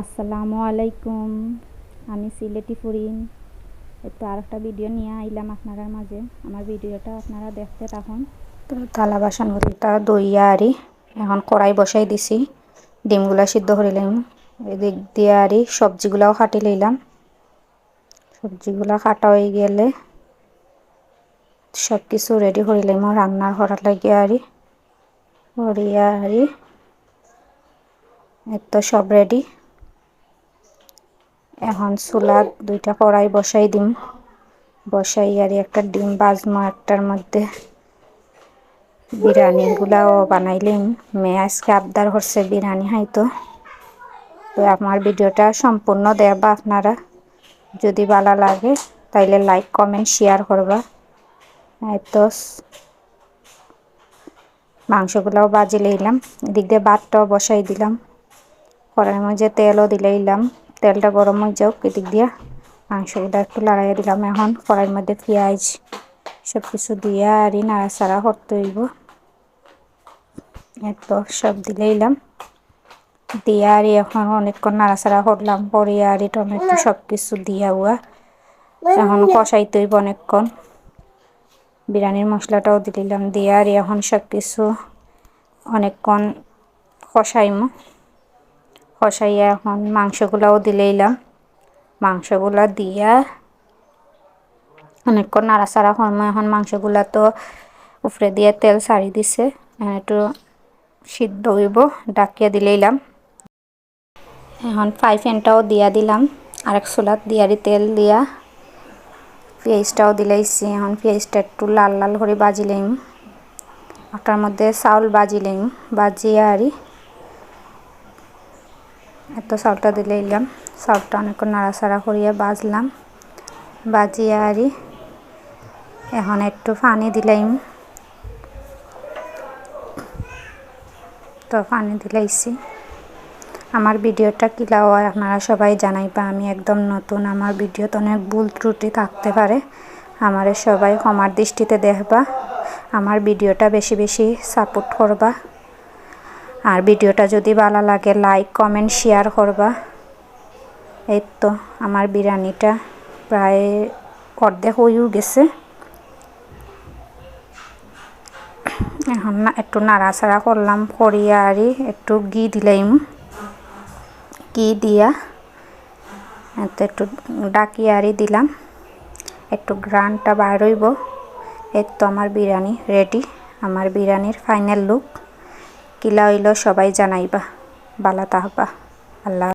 আসসালামু আলাইকুম। আমি সিলেটি ফুরিন একটু আর একটা ভিডিও নিয়ে আইলাম আপনাদের মাঝে। আমার ভিডিওটা আপনারা দেখতে থাকুন। তো থালা বাসনগুলিটা দইয়া আরি এখন কড়াই বসাই দিছি। ডিমগুলা সিদ্ধ করিলাম এদিক দিয়ে আরি সবজিগুলাও কাটি লইলাম। সবজিগুলা কাটা হয়ে গেলে সব কিছু রেডি করিলাম রান্নার করার লাগিয়ে আরি করিয়া আরি তো সব রেডি এখন চুলাত দুইটা কড়াই বসাই দিম। বসাই আর একটা ডিম বাজমো একটার মধ্যে। বিরিয়ানিগুলাও বানাইলেন। মেয়ে আজকে আবদার করছে বিরিয়ানি হাইতো তো আমার ভিডিওটা সম্পূর্ণ দেখবা আপনারা। যদি ভালো লাগে, তাইলে লাইক কমেন্ট শেয়ার করবা। তো মাংসগুলাও বাজি লইলাম। এদিক দিয়ে ভাতটাও বসাই দিলাম। কড়াইয়ের মধ্যে তেলও দিলাইলাম। তেলটা গরম হয়ে যাওক এদিক দিয়া মাংসগুলো একটু লাড়াইয়া দিলাম এখন। কড়াইয়ের মধ্যে পেঁয়াজ সব কিছু দিয়ে আর নাড়াচাড়া করতে হইব। তো সব দিলাইলাম দিয়ে আর এখন অনেকক্ষণ নাড়াচাড়া করলাম, পরে আর টমেটো সব কিছু দিয়া উয়া এখন কষাইতে হইব অনেকক্ষণ। বিরিয়ানির মশলাটাও দিলাম, দিয়ে আর এখন সব কিছু অনেকক্ষণ কষাইমো। কষাইয়া এখন মাংসগুলাও দিলেইলাম মাংসগুলা দিয়া অনেকক্ষণ নাড়াচাড়া করম এখন মাংসগুলা তো উপরে দিয়ে তেল ছাড়ি দিছে একটু সিদ্ধ হইব ডাকিয়া দিলেইলাম এখন ফ্রাই প্যানটাও দিয়া দিলাম, আরেক চুলাত দিয়ারি তেল দিয়া। পেঁয়াজটাও দিলাইছি, এখন পেঁয়াজটা একটু লাল লাল করে বাজিলাম ওটার মধ্যে চাউল বাজি বাজিলাম বাজিয়া আরি এত চাউলটা দিলে এলাম। চাউলটা অনেকক্ষণ নাড়াচাড়া করিয়া বাজলাম। বাজিয়া আরি। এখন একটু পানি দিলাম। তো পানি দিলাইছি। আমার ভিডিওটা কিলা হয় আপনারা সবাই জানাই জানাইবা, আমি একদম নতুন। আমার ভিডিওতে অনেক ভুল ত্রুটি থাকতে পারে। আমার সবাই ক্ষমার দৃষ্টিতে দেখবা। আমার ভিডিওটা বেশি বেশি সাপোর্ট করবা। আর ভিডিওটা যদি ভালো লাগে লাইক কমেন্ট শেয়ার করবা। এই তো আমার বিরিয়ানিটা প্রায় অর্ধেক হয়েও গেছে। এখন না, একটু নাড়াচাড়া করলাম করিয়া আরি একটু ঘি দিলাম। ঘি দিয়া এত একটু ডাকি আরি দিলাম। একটু গ্রানটা বার হইব। এই তো আমার বিরিয়ানি রেডি আমার বিরিয়ানির ফাইনাল লুক কিলা হইল সবাই জানাইবা বালা তাহবা। আল্লাহ